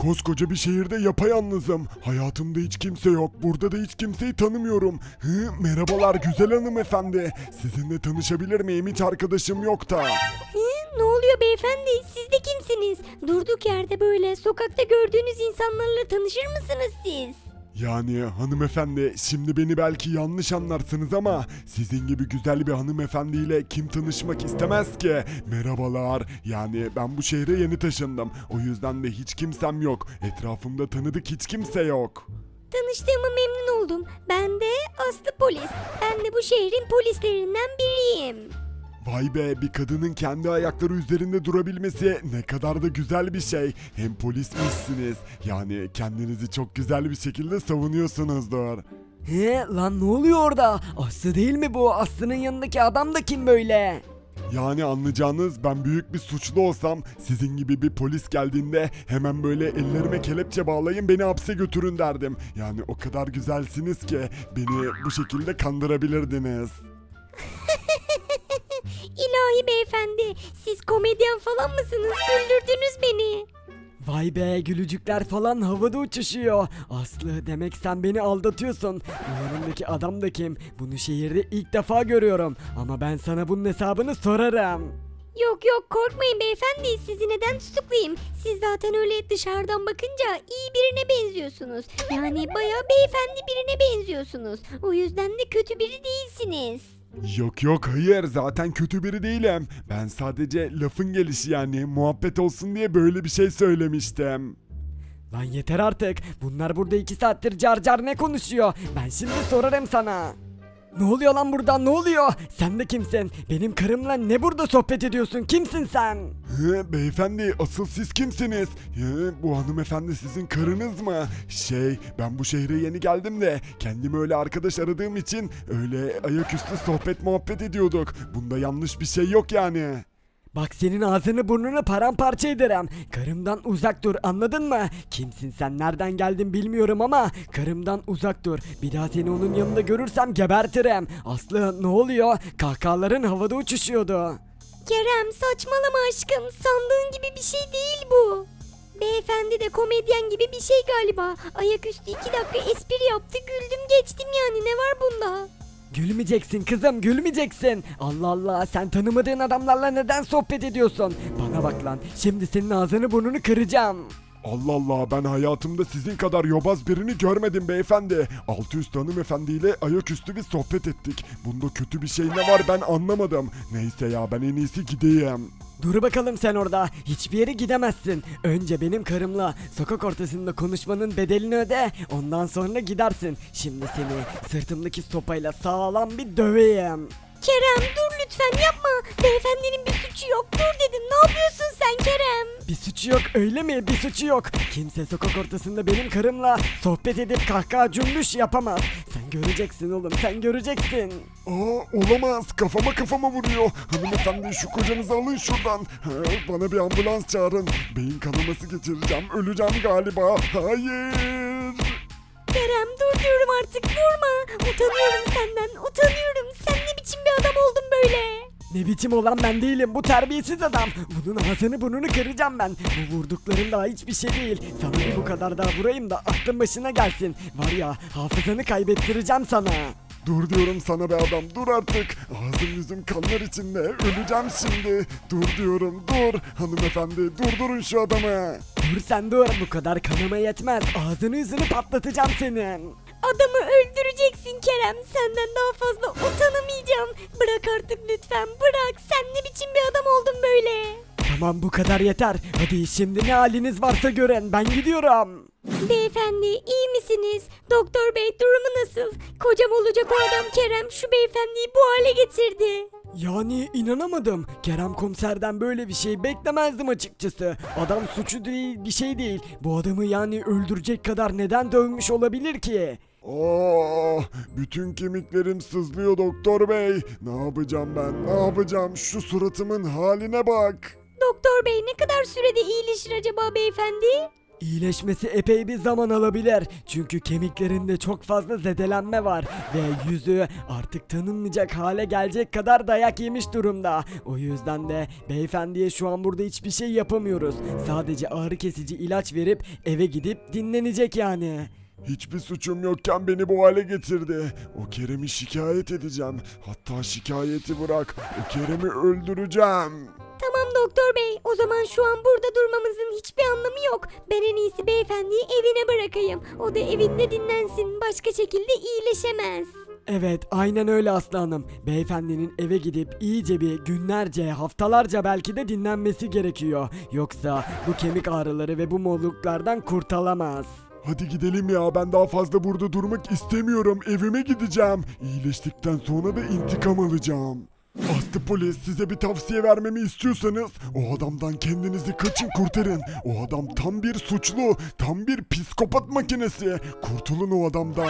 Koskoca bir şehirde yapayalnızım. Hayatımda hiç kimse yok. Burada da hiç kimseyi tanımıyorum. Hı, merhabalar güzel hanımefendi. Sizinle tanışabilir miyim? Hiç arkadaşım yok da. Hı, ne oluyor beyefendi? Siz de kimsiniz? Durduk yerde böyle sokakta gördüğünüz insanlarla tanışır mısınız siz? Yani hanımefendi şimdi beni belki yanlış anlarsınız ama sizin gibi güzel bir hanımefendiyle kim tanışmak istemez ki? Merhabalar. Yani ben bu şehre yeni taşındım. O yüzden de hiç kimsem yok. Etrafımda tanıdık hiç kimse yok. Tanıştığıma memnun oldum. Ben de Aslı Polis. Ben de bu şehrin polislerinden biriyim. Vay be bir kadının kendi ayakları üzerinde durabilmesi ne kadar da güzel bir şey. Hem polismişsiniz. Yani kendinizi çok güzel bir şekilde savunuyorsunuzdur. He lan ne oluyor orada? Aslı değil mi bu? Aslı'nın yanındaki adam da kim böyle? Yani anlayacağınız ben büyük bir suçlu olsam sizin gibi bir polis geldiğinde hemen böyle ellerime kelepçe bağlayın beni hapse götürün derdim. Yani o kadar güzelsiniz ki beni bu şekilde kandırabilirdiniz. İlahi beyefendi, siz komedyen falan mısınız? Güldürdünüz beni. Vay be gülücükler falan havada uçuşuyor. Aslı demek sen beni aldatıyorsun. Bu yanındaki adam da kim? Bunu şehirde ilk defa görüyorum. Ama ben sana bunun hesabını sorarım. Yok yok korkmayın beyefendi sizi neden tutuklayayım? Siz zaten öyle dışarıdan bakınca iyi birine benziyorsunuz. Yani bayağı beyefendi birine benziyorsunuz. O yüzden de kötü biri değilsiniz. Yok yok hayır zaten kötü biri değilim. Ben sadece lafın gelişi yani muhabbet olsun diye böyle bir şey söylemiştim. Lan yeter artık. Bunlar burada iki saattir car car ne konuşuyor? Ben şimdi sorarım sana. Ne oluyor lan burada ne oluyor? Sen de kimsin? Benim karımla ne burada sohbet ediyorsun? Kimsin sen? Hı, beyefendi asıl siz kimsiniz? Hı, bu hanımefendi sizin karınız mı? Şey ben bu şehre yeni geldim de kendime öyle arkadaş aradığım için öyle ayaküstü sohbet muhabbet ediyorduk. Bunda yanlış bir şey yok yani. Bak senin ağzını burnunu paramparça ederim. Karımdan uzak dur anladın mı? Kimsin sen nereden geldin bilmiyorum ama karımdan uzak dur. Bir daha seni onun yanında görürsem gebertirim. Aslı ne oluyor? Kahkahaların havada uçuşuyordu. Kerem saçmalama aşkım sandığın gibi bir şey değil bu. Beyefendi de komedyen gibi bir şey galiba. Ayaküstü iki dakika espri yaptı güldüm geçtim yani ne var bunda? Gülmeyeceksin kızım gülmeyeceksin. Allah Allah sen tanımadığın adamlarla neden sohbet ediyorsun? Bana bak lan şimdi senin ağzını burnunu kıracağım. Allah Allah ben hayatımda sizin kadar yobaz birini görmedim beyefendi. Altı üstü hanımefendiyle ayaküstü bir sohbet ettik. Bunda kötü bir şey ne var ben anlamadım. Neyse ya ben en iyisi gideyim. Dur bakalım sen orada. Hiçbir yere gidemezsin. Önce benim karımla sokak ortasında konuşmanın bedelini öde. Ondan sonra gidersin. Şimdi seni sırtımdaki sopayla sağlam bir döveyim. Kerem dur lütfen yapma. Beyefendinin bir suçu yok. Dur dedim ne yapıyorsun sen Kerem? Bir suçu yok öyle mi? Bir suçu yok. Kimse sokak ortasında benim karımla sohbet edip kahkaha cümbüş yapamaz. Sen göreceksin oğlum sen göreceksin. Aa olamaz kafama kafama vuruyor. Hanımefendi şu kocanızı alın şuradan. Ha, bana bir ambulans çağırın. Beyin kanaması geçireceğim öleceğim galiba. Hayır. Kerem dur diyorum artık vurma. Utanıyorum senden utanıyorum. Sen ne biçim bir adam oldun böyle? Ne biçim olan ben değilim bu terbiyesiz adam. Bunun ağzını burnunu kıracağım ben. Bu vurdukların daha hiçbir şey değil. Sana bir bu kadar daha vurayım da aklın başına gelsin. Var ya hafızanı kaybettireceğim sana. Dur diyorum sana be adam dur artık. Ağzım yüzüm kanlar içinde öleceğim şimdi. Dur diyorum dur. Hanımefendi durdurun şu adamı. Dur sen dur bu kadar kanıma yetmez. Ağzını yüzünü patlatacağım senin. Adamı öldüreceksin Kerem. Senden daha fazla utanamayacağım. Bırak artık lütfen bırak. Sen ne biçim bir adam oldun böyle? Tamam bu kadar yeter. Hadi şimdi ne haliniz varsa görün ben gidiyorum. Beyefendi iyi misiniz? Doktor bey durumu nasıl? Kocam olacak o adam Kerem şu beyefendiyi bu hale getirdi. Yani inanamadım. Kerem komiserden böyle bir şey beklemezdim açıkçası. Adam suçu değil bir şey değil. Bu adamı yani öldürecek kadar neden dövmüş olabilir ki? Oh, bütün kemiklerim sızlıyor doktor bey. Ne yapacağım ben? Ne yapacağım? Şu suratımın haline bak. Doktor bey ne kadar sürede iyileşir acaba beyefendi? İyileşmesi epey bir zaman alabilir. Çünkü kemiklerinde çok fazla zedelenme var ve yüzü artık tanınmayacak hale gelecek kadar dayak yemiş durumda. O yüzden de beyefendiye şu an burada hiçbir şey yapamıyoruz. Sadece ağrı kesici ilaç verip eve gidip dinlenecek yani. Hiçbir suçum yokken beni bu hale getirdi. O Kerem'i şikayet edeceğim. Hatta şikayeti bırak. O Kerem'i öldüreceğim. Tamam doktor bey o zaman şu an burada durmamızın hiçbir anlamı yok. Ben en iyisi beyefendiyi evine bırakayım. O da evinde dinlensin başka şekilde iyileşemez. Evet aynen öyle aslanım. Beyefendinin eve gidip iyice bir günlerce haftalarca belki de dinlenmesi gerekiyor. Yoksa bu kemik ağrıları ve bu morluklardan kurtulamaz. Hadi gidelim ya ben daha fazla burada durmak istemiyorum. Evime gideceğim. İyileştikten sonra da intikam alacağım. Aslı polis size bir tavsiye vermemi istiyorsanız o adamdan kendinizi kaçın kurtarın. O adam tam bir suçlu, tam bir psikopat makinesi. Kurtulun o adamdan.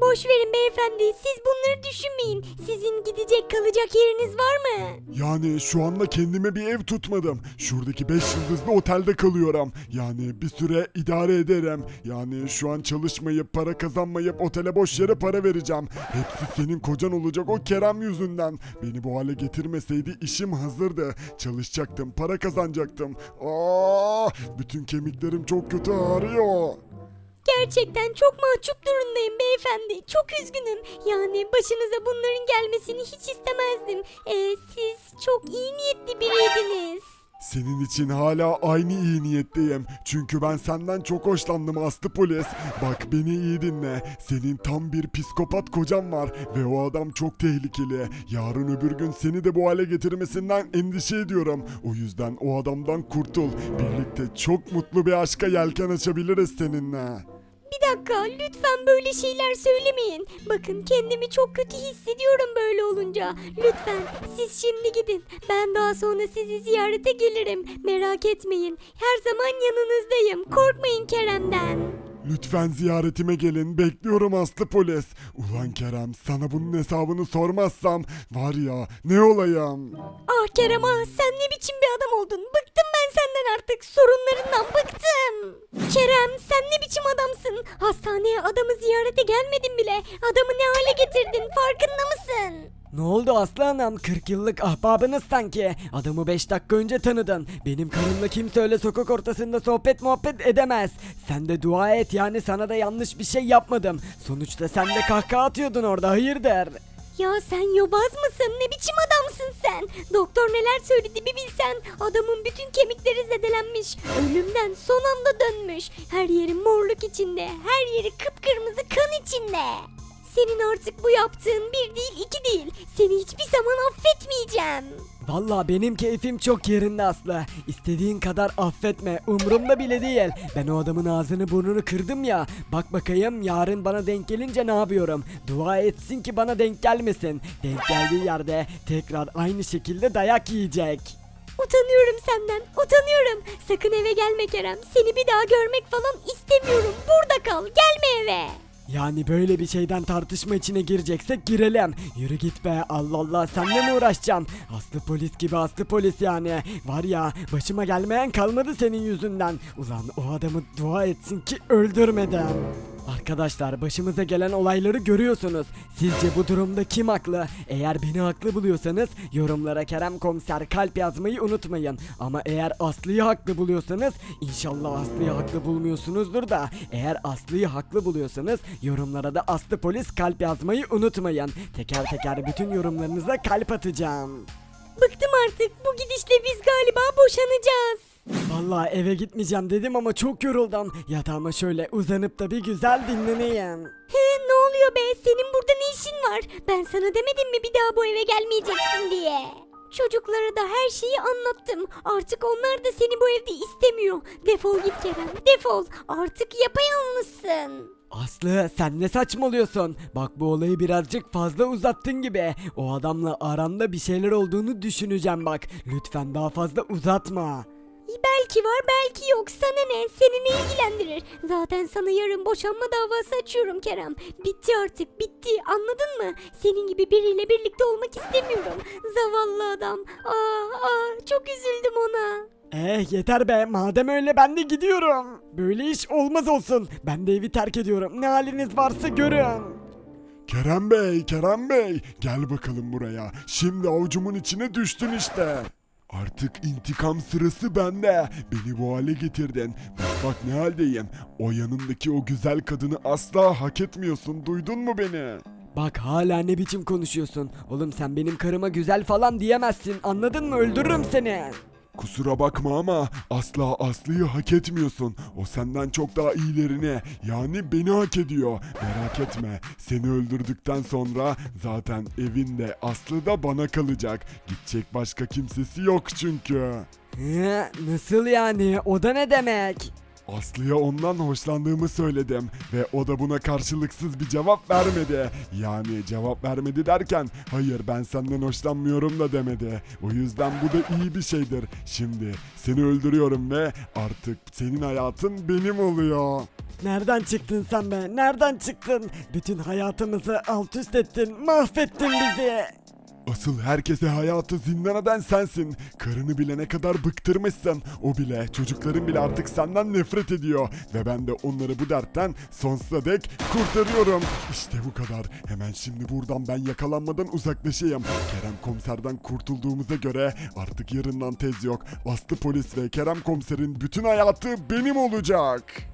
Boş verin beyefendi siz bunları düşünmeyin. Sizin gidecek kalacak yeriniz var mı? Yani şu anda kendime bir ev tutmadım. Şuradaki 5 yıldızlı otelde kalıyorum. Yani bir süre idare ederim. Yani şu an çalışmayıp para kazanmayıp otele boş yere para vereceğim. Hepsi senin kocan olacak o Kerem yüzünden. Beni bu hale getirmeseydi işim hazırdı. Çalışacaktım, para kazanacaktım. Aa, bütün kemiklerim çok kötü ağrıyor. Gerçekten çok mahcup durumdayım beyefendi. Çok üzgünüm. Yani başınıza bunların gelmesini hiç istemezdim. Ee, siz çok iyi niyetli biriydiniz. Senin için hala aynı iyi niyetteyim. Çünkü ben senden çok hoşlandım Aslı polis. Bak beni iyi dinle. Senin tam bir psikopat kocan var ve o adam çok tehlikeli. Yarın öbür gün seni de bu hale getirmesinden endişe ediyorum. O yüzden o adamdan kurtul. Birlikte çok mutlu bir aşka yelken açabiliriz seninle. Bir dakika lütfen böyle şeyler söylemeyin. Bakın kendimi çok kötü hissediyorum böyle olunca. Lütfen siz şimdi gidin. Ben daha sonra sizi ziyarete gelirim. Merak etmeyin. Her zaman yanınızdayım. Korkmayın Kerem'den. Lütfen ziyaretime gelin. Bekliyorum Aslı polis. Ulan Kerem sana bunun hesabını sormazsam var ya ne olayım. Ah Kerem ah sen ne biçim bir adam oldun. Bıktım ben senden artık. Sorunlarından bıktım. Kerem sen ne biçim adamsın. Hastaneye adamı ziyarete gelmedin bile. Adamı ne hale getirdin farkında mısın? Ne oldu aslanım? 40 yıllık ahbabınız sanki. Adamı 5 dakika önce tanıdın. Benim karımla kimse öyle sokak ortasında sohbet muhabbet edemez. Sen de dua et yani sana da yanlış bir şey yapmadım. Sonuçta sen de kahkaha atıyordun orada hayırdır? Ya sen yobaz mısın? Ne biçim adamsın sen? Doktor neler söyledi bir bilsen. Adamın bütün kemikleri zedelenmiş. Ölümden son anda dönmüş. Her yeri morluk içinde. Her yeri kıpkırmızı kan içinde. Senin artık bu yaptığın bir değil iki değil. Seni hiçbir zaman affetmeyeceğim. Valla benim keyfim çok yerinde Aslı. İstediğin kadar affetme. Umurumda bile değil. Ben o adamın ağzını burnunu kırdım ya. Bak bakayım yarın bana denk gelince ne yapıyorum. Dua etsin ki bana denk gelmesin. Denk geldiği yerde tekrar aynı şekilde dayak yiyecek. Utanıyorum senden. Utanıyorum. Sakın eve gelme Kerem. Seni bir daha görmek falan istemiyorum. Burada kal. Gelme eve. Yani böyle bir şeyden tartışma içine gireceksek girelim. Yürü git be Allah Allah senle mi uğraşacağım? Aslı polis gibi aslı polis yani. Var ya başıma gelmeyen kalmadı senin yüzünden. Ulan o adamı dua etsin ki öldürmeden. Arkadaşlar başımıza gelen olayları görüyorsunuz. Sizce bu durumda kim haklı? Eğer beni haklı buluyorsanız yorumlara Kerem Komiser kalp yazmayı unutmayın. Ama eğer Aslı'yı haklı buluyorsanız inşallah Aslı'yı haklı bulmuyorsunuzdur da eğer Aslı'yı haklı buluyorsanız yorumlara da Aslı Polis kalp yazmayı unutmayın. Teker teker bütün yorumlarınıza kalp atacağım. Bıktım artık. Bu gidişle biz galiba boşanacağız. Vallahi eve gitmeyeceğim dedim ama çok yoruldum. Yatağıma şöyle uzanıp da bir güzel dinleneyim. He ne oluyor be? Senin burada ne işin var? Ben sana demedim mi bir daha bu eve gelmeyeceksin diye? Çocuklara da her şeyi anlattım. Artık onlar da seni bu evde istemiyor. Defol git Kerem, defol. Artık yapayalnızsın. Aslı sen ne saçmalıyorsun? Bak bu olayı birazcık fazla uzattın gibi. O adamla aranda bir şeyler olduğunu düşüneceğim bak. Lütfen daha fazla uzatma. Belki var belki yok sana ne seni ne ilgilendirir zaten sana yarın boşanma davası açıyorum Kerem bitti artık bitti anladın mı senin gibi biriyle birlikte olmak istemiyorum zavallı adam ah ah çok üzüldüm ona Eh yeter be madem öyle ben de gidiyorum. Böyle iş olmaz olsun. Ben de evi terk ediyorum. Ne haliniz varsa görün. Kerem Bey, Kerem Bey, gel bakalım buraya. Şimdi avucumun içine düştün işte. Artık intikam sırası bende. Beni bu hale getirdin. Bak bak ne haldeyim. O yanındaki o güzel kadını asla hak etmiyorsun. Duydun mu beni? Bak hala ne biçim konuşuyorsun. Oğlum sen benim karıma güzel falan diyemezsin. Anladın mı? Öldürürüm seni. Kusura bakma ama asla Aslı'yı hak etmiyorsun. O senden çok daha iyilerini yani beni hak ediyor. Merak etme seni öldürdükten sonra zaten evinde Aslı da bana kalacak. Gidecek başka kimsesi yok çünkü. Nasıl yani? O da ne demek? Aslı'ya ondan hoşlandığımı söyledim ve o da buna karşılıksız bir cevap vermedi. Yani cevap vermedi derken hayır ben senden hoşlanmıyorum da demedi. O yüzden bu da iyi bir şeydir. Şimdi seni öldürüyorum ve artık senin hayatın benim oluyor. Nereden çıktın sen be? Nereden çıktın? Bütün hayatımızı alt üst ettin. Mahvettin bizi. Asıl herkese hayatı zindan eden sensin. Karını bile ne kadar bıktırmışsın. O bile, çocukların bile artık senden nefret ediyor. Ve ben de onları bu dertten sonsuza dek kurtarıyorum. İşte bu kadar. Hemen şimdi buradan ben yakalanmadan uzaklaşayım. Kerem komiserden kurtulduğumuza göre artık yarından tez yok. Aslı polis ve Kerem komiserin bütün hayatı benim olacak.